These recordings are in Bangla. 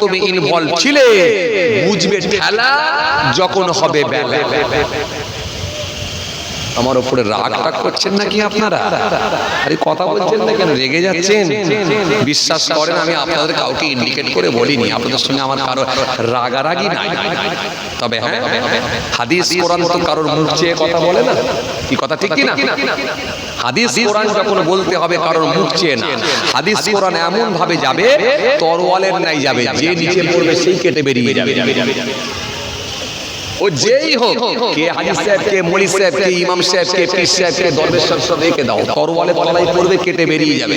তুমি ইনভলভ ছিলে? বুঝবে খেলা? যখন হবে বেলা। আমার উপরে রাগ টাগ করছেন নাকি আপনারা? আরে কথা বলছেন না কেন? রেগে যাচ্ছেন? বিশ্বাস করেন, আমি আপনাদের কাউকে ইন্ডিকেট করে বলিনি। আপনাদের সঙ্গে আমার কারও রাগারাগি নাই। তবে হ্যাঁ হাদিস কোরআন তো কারোর মুখ চেয়ে কথা বলে না। কি কথা, ঠিক কি না হাদিস কোরআন যখন বলতে হবে, কারোর মুখ চেয়ে না। হাদিস কোরআন এমন ভাবে যাবে, তরোয়ালের নাই যাবে। যে নিচে পড়বে, সেই কেটে বেরিয়ে যাবে। ও যেই হোক, কে হাজি সাহেব, কে মলি সাহেব, কে ইমাম সাহেব, কে পীর সাহেব, কে দরবেশ সাহেব, সব রেখে দাও। তরওয়ালে তলাই পড়বে, কেটে বেরিয়ে যাবে।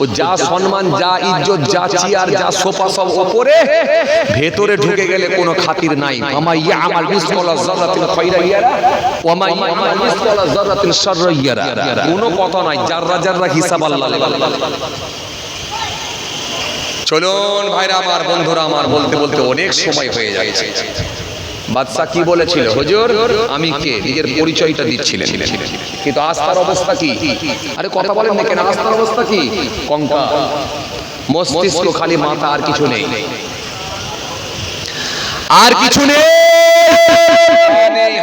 ও যা সম্মান, যা ইজ্জত, যা চিয়ার যা সোফা সব ওপরে, ভেতরে ঢুকে গেলে কোনো খাতির নাই। আমা ইয়া আমাল মিসকালা যারাতিন খায়রা ইয়ারা ওয়া মা ইয়া আমাল মিসকালা যারাতিন শাররা ইয়ারা। কোনো কথা নাই জাররা জাররা হিসাব আল্লাহ চলুন ভাইরা আমার, বন্ধুরা আমার, বলতে বলতে অনেক সময় হয়ে যাচ্ছে। বাদশাহ কি বলেছিল? হুজুর আমি কে? নিজের পরিচয়টা দিচ্ছিলেন। কিন্তু আস্থার অবস্থা কি? আরে কথা বলেন না কেন আস্থার অবস্থা কি? কঙ্কা মস্তিষ্ক খালি মাথা আর কিছু নেই। আর কিছু নেই।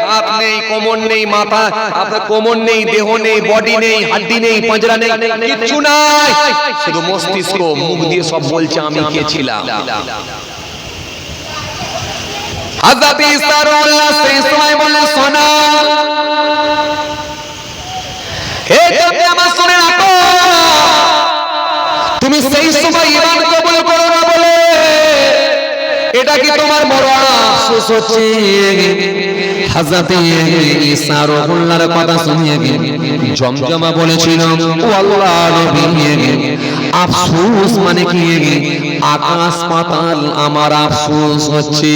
হাত নেই কোমর নেই মাথা আপনার কোমর নেই দেহ নেই বডি নেই হাড্ডি নেই পাঁজরা নেই কিচ্ছু নাই। শুধু মস্তিষ্ক মুখ দিয়ে সব বলছে আমি কে ছিলাম? হযরত ঈসা রুহুল্লাহ সেই সময় বললেন সোনা। হে জাতি আমার শুনে রাখো। তুমি সেই সময় ঈমান কবুল করো না বলে। এটা কি তোমার বড় আফসোস হচ্ছে। হাজরাতে ঈসা রহুল্লাহর কথা শুনিয়ে জমজমা বলেছিল ও আল্লাহ নবী আফসোস মানে কি? আকাশ পাতাল আমার আফসোস হচ্ছে।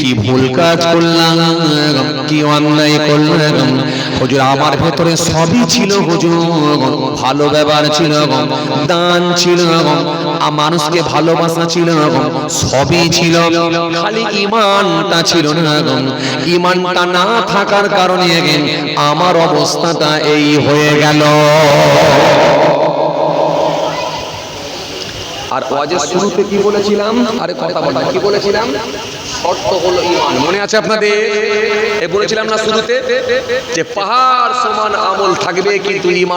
কি ভুল কাজ করলাম, কি অন্যায় করলাম। হুজুর, আমার ভেতরে সবই ছিল হুজুর। ভালো ব্যবহার ছিল, দান ছিল মানুষকে ভালোবাসা ছিল, সবই ছিল। খালি ইমানটা ছিল না। ইমানটা না থাকার কারণে আমার অবস্থাটা এই হয়ে গেল। আর ওয়াজের শুরুতে কি বলেছিলাম? আরে কথা বলতে কি বলেছিলাম? শর্ত হলো ইমান মনে আছে আপনাদের? এ বলেছিলাম না শুরুতে? যে পাহাড় সমান আমল থাকবে কিন্তু ঈমান